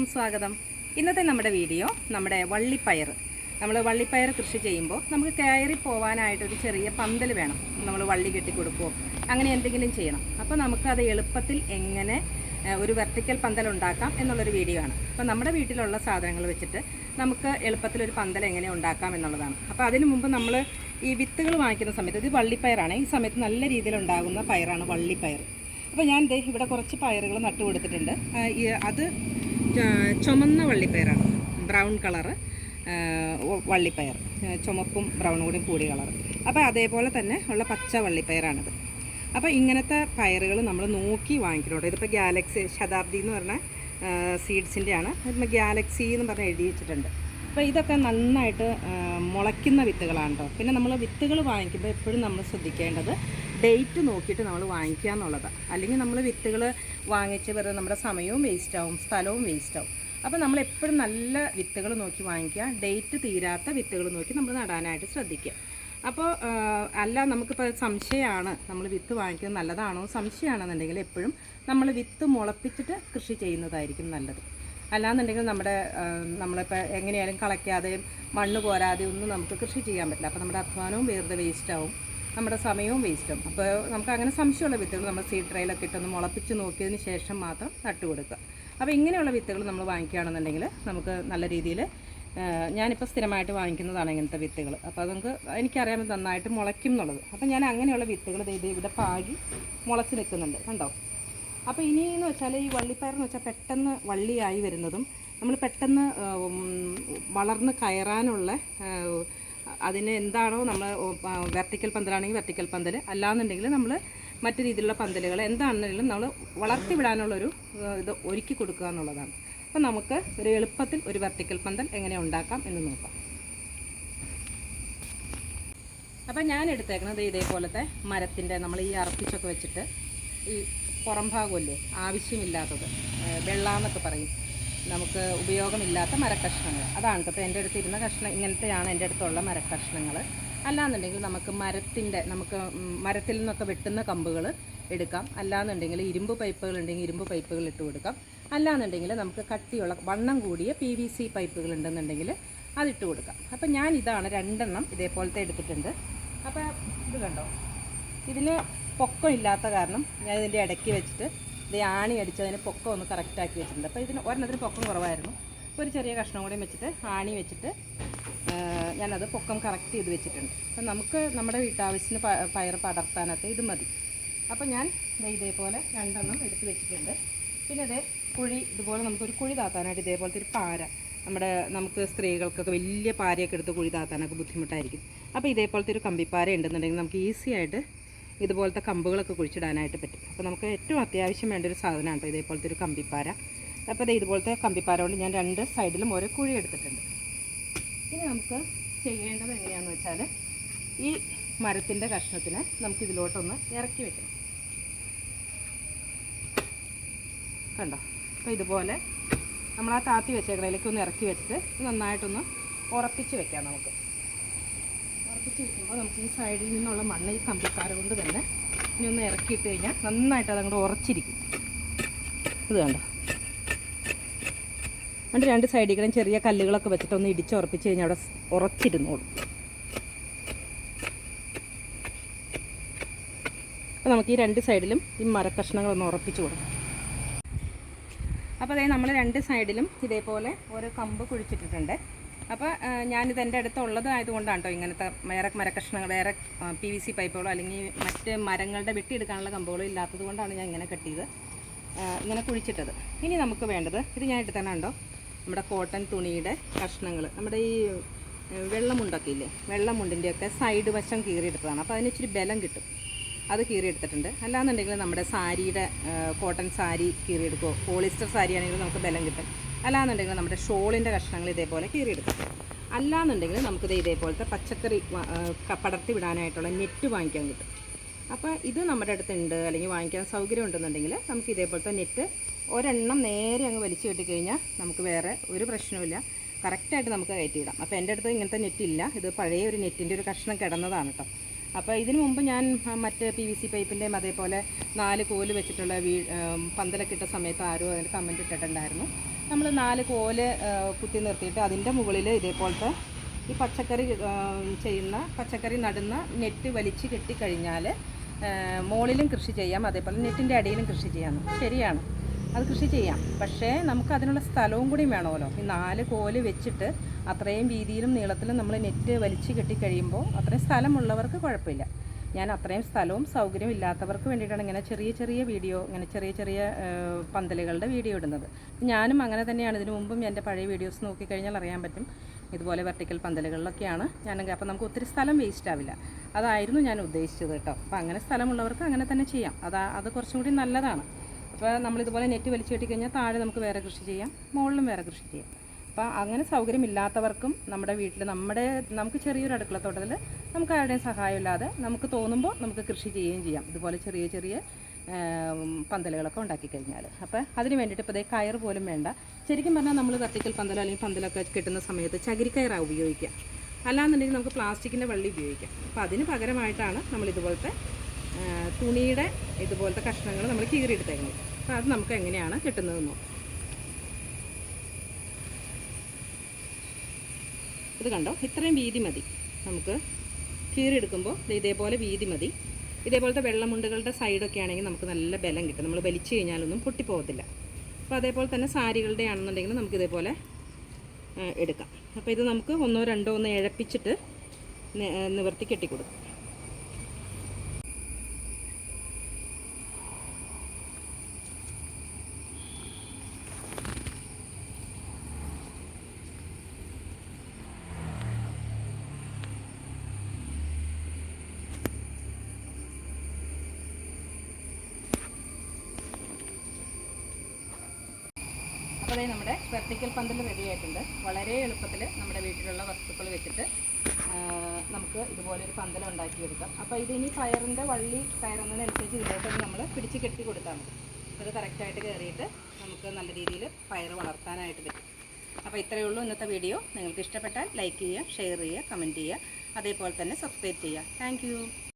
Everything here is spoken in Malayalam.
എല്ലാവർക്കും സ്വാഗതം. ഇന്നത്തെ നമ്മുടെ വീഡിയോ നമ്മുടെ വള്ളിപ്പയർ. നമ്മൾ വള്ളിപ്പയർ കൃഷി ചെയ്യുമ്പോൾ നമുക്ക് കയറി പോകാനായിട്ട് ഒരു ചെറിയ പന്തൽ വേണം. നമ്മൾ വള്ളി കെട്ടി കൊടുക്കുമോ അങ്ങനെ എന്തെങ്കിലും ചെയ്യണം. അപ്പോൾ നമുക്കത് എളുപ്പത്തിൽ എങ്ങനെ ഒരു വെർട്ടിക്കൽ പന്തൽ ഉണ്ടാക്കാം എന്നുള്ളൊരു വീഡിയോ ആണ്. അപ്പോൾ നമ്മുടെ വീട്ടിലുള്ള സാധനങ്ങൾ വെച്ചിട്ട് നമുക്ക് എളുപ്പത്തിൽ ഒരു പന്തൽ എങ്ങനെ ഉണ്ടാക്കാം എന്നുള്ളതാണ്. അപ്പോൾ അതിനു മുമ്പ് നമ്മൾ ഈ വിത്തുകൾ വാങ്ങിക്കുന്ന സമയത്ത് ഇത് വള്ളിപ്പയറാണ്. ഈ സമയത്ത് നല്ല രീതിയിൽ ഉണ്ടാകുന്ന പയറാണ് വള്ളിപ്പയർ. അപ്പോൾ ഞാൻ ഇവിടെ കുറച്ച് പയറുകൾ നട്ടു കൊടുത്തിട്ടുണ്ട് അത് ചുമന്ന വള്ളിപ്പയറാണ്. Brown colour വള്ളിപ്പയർ. ചുമപ്പും ബ്രൗണും കൂടി കൂടിയ കളർ അപ്പോൾ അതേപോലെ തന്നെ ഉള്ള പച്ച വള്ളിപ്പയറാണിത്. അപ്പോൾ ഇങ്ങനത്തെ പയറുകൾ നമ്മൾ നോക്കി വാങ്ങിക്കണോട്ടോ. ഇതിപ്പോൾ ഗാലക്സി ശതാബ്ദി എന്ന് പറഞ്ഞ സീഡ്സിന്റെയാണ് ഇതിപ്പോൾ ഗാലക്സി എന്ന് പറഞ്ഞ് എഴുതി വെച്ചിട്ടുണ്ട്. അപ്പോൾ ഇതൊക്കെ നന്നായിട്ട് മുളയ്ക്കുന്ന വിത്തുകളാണ് കേട്ടോ പിന്നെ നമ്മൾ വിത്തുകൾ വാങ്ങിക്കുമ്പോൾ എപ്പോഴും നമ്മൾ ശ്രദ്ധിക്കേണ്ടത് ഡേറ്റ് നോക്കിയിട്ട് നമ്മൾ വാങ്ങിക്കുക എന്നുള്ളതാണ് അല്ലെങ്കിൽ നമ്മൾ വിത്തുകൾ വാങ്ങിച്ച് വെറുതെ നമ്മുടെ സമയവും വേസ്റ്റ് ആവും സ്ഥലവും വേസ്റ്റ് ആവും. അപ്പോൾ നമ്മൾ എപ്പോഴും നല്ല വിത്തുകൾ നോക്കി വാങ്ങിക്കുക ഡേറ്റ് തീരാത്ത വിത്തുകൾ നോക്കി നമ്മൾ നടാനായിട്ട് ശ്രദ്ധിക്കുക. അപ്പോൾ അല്ല നമുക്കിപ്പോൾ സംശയമാണ് നമ്മൾ വിത്ത് വാങ്ങിക്കുന്നത് നല്ലതാണോ? സംശയമാണെന്നുണ്ടെങ്കിൽ എപ്പോഴും നമ്മൾ വിത്ത് മുളപ്പിച്ചിട്ട് കൃഷി ചെയ്യുന്നതായിരിക്കും നല്ലത്. അല്ലാന്നുണ്ടെങ്കിൽ നമ്മുടെ നമ്മളിപ്പോൾ എങ്ങനെയായാലും കളയ്ക്കാതെയും മണ്ണ് പോരാതെയും ഒന്നും നമുക്ക് കൃഷി ചെയ്യാൻ പറ്റില്ല. അപ്പോൾ നമ്മുടെ അധ്വാനവും വേറെ വേസ്റ്റ് ആവും. നമ്മുടെ സമയവും വേസ്റ്റും അപ്പോൾ നമുക്ക് അങ്ങനെ സംശയമുള്ള വിത്തുകൾ നമ്മൾ സീഡ് ട്രൈലൊക്കെ ഇട്ടൊന്ന് മുളപ്പിച്ച് നോക്കിയതിന് ശേഷം മാത്രം നട്ടു കൊടുക്കുക. അപ്പോൾ ഇങ്ങനെയുള്ള വിത്തുകൾ നമ്മൾ വാങ്ങിക്കുകയാണെന്നുണ്ടെങ്കിൽ നമുക്ക് നല്ല രീതിയിൽ ഞാനിപ്പോൾ സ്ഥിരമായിട്ട് വാങ്ങിക്കുന്നതാണ് ഇങ്ങനത്തെ വിത്തുകൾ. അപ്പോൾ നമുക്ക് എനിക്കറിയാൻ നന്നായിട്ട് മുളയ്ക്കും എന്നുള്ളത്. അപ്പോൾ ഞാൻ അങ്ങനെയുള്ള വിത്തുകൾ ഇത് ഇവിടെ പാകി മുളച്ച് നിൽക്കുന്നുണ്ട്. കണ്ടോ? അപ്പോൾ ഇനി എന്ന് വെച്ചാൽ ഈ വള്ളിപ്പയറെന്ന് വെച്ചാൽ പെട്ടെന്ന് വള്ളിയായി വരുന്നതും നമ്മൾ പെട്ടെന്ന് വളർന്ന് കയറാനുള്ള അതിന് എന്താണോ നമ്മൾ വെർട്ടിക്കൽ പന്തലാണെങ്കിൽ വെർട്ടിക്കൽ പന്തൽ അല്ലാന്നുണ്ടെങ്കിൽ നമ്മൾ മറ്റു രീതിയിലുള്ള പന്തലുകൾ എന്താണെന്നുണ്ടെങ്കിലും നമ്മൾ വളർത്തി വിടാനുള്ളൊരു ഇത് ഒരുക്കി കൊടുക്കുക എന്നുള്ളതാണ്. അപ്പോൾ നമുക്ക് ഒരു എളുപ്പത്തിൽ ഒരു വെർട്ടിക്കൽ പന്തൽ എങ്ങനെ ഉണ്ടാക്കാം എന്ന് നോക്കാം. അപ്പം ഞാൻ എടുത്തേക്കുന്നത് ഇതേപോലത്തെ മരത്തിന്റെ നമ്മൾ ഈ അറപ്പിച്ചൊക്കെ വെച്ചിട്ട് ഈ പുറം ഭാഗമല്ലേ ആവശ്യമില്ലാത്തത് വെള്ളാന്നൊക്കെ പറയും. നമുക്ക് ഉപയോഗമില്ലാത്ത മരക്കഷ്ണങ്ങൾ. അതാണ് ഇപ്പോൾ എന്റെ അടുത്ത് ഇരുന്ന കഷ്ണം ഇങ്ങനത്തെയാണ് എന്റെ അടുത്തുള്ള മരക്കഷ്ണങ്ങൾ. അല്ലാന്നുണ്ടെങ്കിൽ നമുക്ക് മരത്തിന്റെ നമുക്ക് മരത്തിൽ നിന്നൊക്കെ വെട്ടുന്ന കമ്പുകൾ എടുക്കാം. അല്ലാന്നുണ്ടെങ്കിൽ ഇരുമ്പ് പൈപ്പുകൾ ഉണ്ടെങ്കിൽ ഇരുമ്പ് പൈപ്പുകൾ ഇട്ട് കൊടുക്കാം. അല്ലാന്നുണ്ടെങ്കിൽ നമുക്ക് കട്ടിയുള്ള വണ്ണം കൂടിയ പി വി സി പൈപ്പുകൾ ഉണ്ടെന്നുണ്ടെങ്കിൽ അതിട്ട് കൊടുക്കാം. അപ്പം ഞാൻ ഇതാണ് രണ്ടെണ്ണം ഇതേപോലത്തെ എടുത്തിട്ടുണ്ട്. അപ്പോൾ ഇത് കണ്ടോ? ഇതിന് പൊക്കം ഇല്ലാത്ത കാരണം ഞാൻ ഇതിന്റെ ഇടയ്ക്ക് വെച്ചിട്ട് ഇത് ആണി അടിച്ചതിന് പൊക്കം ഒന്ന് കറക്റ്റാക്കി വെച്ചിട്ടുണ്ട്. അപ്പോൾ ഇതിന് ഒരെണ്ണത്തിന് പൊക്കം കുറവായിരുന്നു. അപ്പോൾ ഒരു ചെറിയ കഷ്ണം കൂടി വെച്ചിട്ട് ആണി വെച്ചിട്ട് ഞാനത് പൊക്കം കറക്റ്റ് ചെയ്ത് വെച്ചിട്ടുണ്ട്. അപ്പം നമുക്ക് നമ്മുടെ വീട്ടാവശ്യത്തിന് പയർ പടർത്താനൊക്കെ ഇത് മതി. അപ്പോൾ ഞാൻ ഇതേപോലെ രണ്ടെണ്ണം എടുത്ത് വെച്ചിട്ടുണ്ട്. പിന്നെ അതേ കുഴി ഇതുപോലെ നമുക്കൊരു കുഴി താത്താനായിട്ട് ഇതേപോലത്തെ ഒരു പാര. നമ്മുടെ നമുക്ക് സ്ത്രീകൾക്കൊക്കെ വലിയ പാരയൊക്കെ എടുത്ത് കുഴി താത്താനൊക്കെ ബുദ്ധിമുട്ടായിരിക്കും. അപ്പോൾ ഇതേപോലത്തെ ഒരു കമ്പിപ്പാര ഉണ്ടെന്നുണ്ടെങ്കിൽ നമുക്ക് ഈസി ആയിട്ട് ഇതുപോലത്തെ കമ്പുകളൊക്കെ കുഴിച്ചിടാനായിട്ട് പറ്റും. അപ്പോൾ നമുക്ക് ഏറ്റവും അത്യാവശ്യം വേണ്ട ഒരു സാധനമാണ് കേട്ടോ ഇതേപോലത്തെ ഒരു കമ്പിപ്പാര. അപ്പോൾ ദേ ഇതുപോലത്തെ കമ്പിപ്പാര കൊണ്ട് ഞാൻ രണ്ട് സൈഡിലും ഓരോ കുഴി എടുത്തിട്ടുണ്ട്. ഇനി നമുക്ക് ചെയ്യേണ്ടത് എങ്ങനെയാണെന്ന് വെച്ചാൽ ഈ മരത്തിന്റെ കഷ്ണത്തിന് നമുക്ക് ഇതിലോട്ടൊന്ന് ഇറക്കി വെക്കണം. കണ്ടോ? അപ്പോൾ ഇതുപോലെ നമ്മൾ ആ താത്തി വെച്ചേക്കണതിലേക്ക് ഒന്ന് ഇറക്കി വെച്ചിട്ട് നന്നായിട്ടൊന്ന് ഉറപ്പിച്ച് വെക്കാം നമുക്ക്. ഉറപ്പിച്ച് കിട്ടുമ്പോൾ നമുക്ക് ഈ സൈഡിൽ നിന്നുള്ള മണ്ണ് ഈ കമ്പിക്കാര കൊണ്ട് തന്നെ ഇനി ഒന്ന് ഇറക്കിയിട്ട് കഴിഞ്ഞാൽ നന്നായിട്ട് അതങ്ങോട്ട് ഉറച്ചിരിക്കും. ഇത് കണ്ടോ? എന്നിട്ട് രണ്ട് സൈഡിൽ ചെറിയ കല്ലുകളൊക്കെ വെച്ചിട്ട് ഒന്ന് ഇടിച്ച് ഉറപ്പിച്ച് കഴിഞ്ഞാൽ അവിടെ ഉറച്ചിരുന്നോളും. അപ്പോൾ നമുക്ക് ഈ രണ്ട് സൈഡിലും ഈ മരക്കഷ്ണങ്ങളൊന്ന് ഉറപ്പിച്ച് കൊടുക്കാം. അപ്പോൾ അതായത് നമ്മൾ രണ്ട് സൈഡിലും ഇതേപോലെ ഓരോ കമ്പ് കുഴിച്ചിട്ടിട്ടുണ്ട്. അപ്പോൾ ഞാനിത് എന്റെ അടുത്തുള്ളത് ആയതുകൊണ്ടാണ് കേട്ടോ ഇങ്ങനത്തെ വേറെ മരക്കഷ്ണങ്ങൾ വേറെ പി വി സി പൈപ്പുകളോ അല്ലെങ്കിൽ മറ്റ് മരങ്ങളുടെ വെട്ടിയെടുക്കാനുള്ള കമ്പുകളോ ഇല്ലാത്തത് കൊണ്ടാണ് ഞാൻ ഇങ്ങനെ കെട്ടിയത്. ഇങ്ങനെ കുഴിച്ചിട്ടത്. ഇനി നമുക്ക് വേണ്ടത് ഇത് ഞാൻ എടുത്തന്നെ ഉണ്ടോ നമ്മുടെ കോട്ടൺ തുണിയുടെ കഷ്ണങ്ങൾ. നമ്മുടെ ഈ വെള്ളമുണ്ടൊക്കെ ഇല്ലേ വെള്ളമുണ്ടിന്റെയൊക്കെ സൈഡ് വശം കീറിയെടുത്തതാണ്. അപ്പോൾ അതിന് ഇച്ചിരി ബലം കിട്ടും. അത് കീറിയെടുത്തിട്ടുണ്ട്. അല്ലാന്നുണ്ടെങ്കിൽ നമ്മുടെ സാരിയുടെ കോട്ടൺ സാരി കീറിയെടുക്കുമോ പോളിസ്റ്റർ സാരി ആണെങ്കിൽ നമുക്ക് ബലം കിട്ടും. അല്ലാന്നുണ്ടെങ്കിൽ നമ്മുടെ ഷോളിന്റെ കഷ്ണങ്ങൾ ഇതേപോലെ കീറിയെടുക്കും. അല്ലാന്നുണ്ടെങ്കിൽ നമുക്കിത് ഇതേപോലത്തെ പച്ചക്കറി പടർത്തി വിടാനായിട്ടുള്ള നെറ്റ് വാങ്ങിക്കാൻ കിട്ടും. അപ്പോൾ ഇത് നമ്മുടെ അടുത്തുണ്ട് അല്ലെങ്കിൽ വാങ്ങിക്കാൻ സൗകര്യം ഉണ്ടെന്നുണ്ടെങ്കിൽ നമുക്ക് ഇതേപോലത്തെ നെറ്റ് ഒരെണ്ണം നേരെ അങ്ങ് വലിച്ചു കെട്ടിക്കഴിഞ്ഞാൽ നമുക്ക് വേറെ ഒരു പ്രശ്നവുമില്ല കറക്റ്റായിട്ട് നമുക്ക് കയറ്റിയിടാം അപ്പോൾ എന്റെ അടുത്ത് ഇങ്ങനത്തെ നെറ്റ് ഇല്ല. ഇത് പഴയ ഒരു നെറ്റിന്റെ ഒരു കഷ്ണം കിടന്നതാണ് കേട്ടോ. അപ്പോൾ ഇതിനു മുമ്പ് ഞാൻ മറ്റ് പി വി സി പൈപ്പിന്റെയും അതേപോലെ നാല് കോൽ വെച്ചിട്ടുള്ള വീ പന്തലൊക്കെ ഇട്ട സമയത്ത് ആരും അതിന് കമന്റ് ഇട്ടിട്ടുണ്ടായിരുന്നു. നമ്മൾ നാല് കോൽ കുത്തി നിർത്തിയിട്ട് അതിന്റെ മുകളിൽ ഇതേപോലത്തെ ഈ പച്ചക്കറി ചെയ്യുന്ന പച്ചക്കറി നടുന്ന നെറ്റ് വലിച്ച് കെട്ടിക്കഴിഞ്ഞാൽ മുകളിലും കൃഷി ചെയ്യാം അതേപോലെ നെറ്റിന്റെ അടിയിലും കൃഷി ചെയ്യാം. ശരിയാണ്. അത് കൃഷി ചെയ്യാം. പക്ഷേ നമുക്ക് അതിനുള്ള സ്ഥലവും കൂടി വേണമല്ലോ. ഈ നാല് കോൽ വെച്ചിട്ട് അത്രയും വീതിയിലും നീളത്തിലും നമ്മൾ നെറ്റ് വലിച്ച് കെട്ടിക്കഴിയുമ്പോൾ അത്രയും സ്ഥലമുള്ളവർക്ക് കുഴപ്പമില്ല. ഞാൻ അത്രയും സ്ഥലവും സൗകര്യവും ഇല്ലാത്തവർക്ക് വേണ്ടിയിട്ടാണ് ഇങ്ങനെ ചെറിയ ചെറിയ വീഡിയോ ഇങ്ങനെ ചെറിയ ചെറിയ പന്തലുകളുടെ വീഡിയോ ഇടുന്നത്. ഞാനും അങ്ങനെ തന്നെയാണ്. ഇതിനു മുമ്പും എന്റെ പഴയ വീഡിയോസ് നോക്കിക്കഴിഞ്ഞാൽ അറിയാൻ പറ്റും. ഇതുപോലെ വെർട്ടിക്കൽ പന്തലുകളിലൊക്കെയാണ് ഞാനെങ്കിൽ അപ്പോൾ നമുക്ക് ഒത്തിരി സ്ഥലം വേസ്റ്റ് ആവില്ല. അതായിരുന്നു ഞാൻ ഉദ്ദേശിച്ചത് കേട്ടോ. അപ്പോൾ അങ്ങനെ സ്ഥലമുള്ളവർക്ക് അങ്ങനെ തന്നെ ചെയ്യാം. അതാ അത് കുറച്ചും കൂടി നല്ലതാണ്. അപ്പോൾ നമ്മളിതുപോലെ നെറ്റ് വലിച്ചു കെട്ടിക്കഴിഞ്ഞാൽ താഴെ നമുക്ക് വേറെ കൃഷി ചെയ്യാം മുകളിലും വേറെ കൃഷി ചെയ്യാം. അപ്പോൾ അങ്ങനെ സൗകര്യമില്ലാത്തവർക്കും നമ്മുടെ വീട്ടിൽ നമ്മുടെ നമുക്ക് ചെറിയൊരു അടുക്കളത്തോട്ടത്തിൽ നമുക്ക് ആരുടെയും സഹായമില്ലാതെ നമുക്ക് തോന്നുമ്പോൾ നമുക്ക് കൃഷി ചെയ്യുകയും ചെയ്യാം. ഇതുപോലെ ചെറിയ ചെറിയ പന്തലുകളൊക്കെ ഉണ്ടാക്കി കഴിഞ്ഞാൽ അപ്പോൾ അതിന് വേണ്ടിയിട്ട് ഇപ്പോൾ കയർ പോലും വേണ്ട. ശരിക്കും പറഞ്ഞാൽ നമ്മൾ വെർട്ടിക്കൽ പന്തലോ അല്ലെങ്കിൽ പന്തലൊക്കെ കിട്ടുന്ന സമയത്ത് ചകിരിക്കയറാണ് ഉപയോഗിക്കുക. അല്ലാന്നുണ്ടെങ്കിൽ നമുക്ക് പ്ലാസ്റ്റിക്കിന്റെ വള്ളി ഉപയോഗിക്കാം. അപ്പോൾ അതിന് പകരമായിട്ടാണ് നമ്മൾ ഇതുപോലത്തെ തുണിയുടെ ഇതുപോലത്തെ കഷ്ണങ്ങൾ നമ്മൾ കീറിയെടുത്തേക്കുന്നത് അപ്പോൾ അത് നമുക്ക് എങ്ങനെയാണ് കിട്ടുന്നത് നോക്കാം. ഇത് കണ്ടോ? ഇത്രയും വീതി മതി. നമുക്ക് കീറിയെടുക്കുമ്പോൾ ഇതേപോലെ വീതി മതി. ഇതേപോലത്തെ വെള്ളമുണ്ടുകളുടെ സൈഡൊക്കെ ആണെങ്കിൽ നമുക്ക് നല്ല ബലം കിട്ടും. നമ്മൾ വലിച്ചു കഴിഞ്ഞാലൊന്നും പൊട്ടിപ്പോകത്തില്ല. അപ്പോൾ അതേപോലെ തന്നെ സാരികളുടെ ആണെന്നുണ്ടെങ്കിൽ നമുക്ക് ഇതേപോലെ എടുക്കാം. അപ്പോൾ ഇത് നമുക്ക് ഒന്നോ രണ്ടോ ഒന്ന് ഇഴപ്പിച്ചിട്ട് നിവർത്തി കെട്ടിക്കൊടുക്കും. അപ്പോൾ നമ്മുടെ വെർട്ടിക്കൽ പന്തൽ റെഡി ആയിട്ടുണ്ട്. വളരെ എളുപ്പത്തിൽ നമ്മുടെ വീട്ടിലുള്ള വസ്തുക്കൾ വെച്ചിട്ട് നമുക്ക് ഇതുപോലെ ഒരു പന്തൽ ഉണ്ടാക്കിയെടുക്കാം. അപ്പോൾ ഇതിനി പയറിന്റെ വള്ളി കയറുന്നതിനനുസരിച്ച് ഇതിലോട്ട് നമ്മൾ പിടിച്ച് കെട്ടി കൊടുത്താൽ മതി. അത് കറക്റ്റായിട്ട് കയറിയിട്ട് നമുക്ക് നല്ല രീതിയിൽ പയർ വളർത്താനായിട്ട് പറ്റും. അപ്പോൾ ഇത്രയേ ഉള്ളൂ ഇന്നത്തെ വീഡിയോ. നിങ്ങൾക്ക് ഇഷ്ടപ്പെട്ടാൽ ലൈക്ക് ചെയ്യുക ഷെയർ ചെയ്യുക കമന്റ് ചെയ്യുക. അതേപോലെ തന്നെ സബ്സ്ക്രൈബ് ചെയ്യുക. താങ്ക്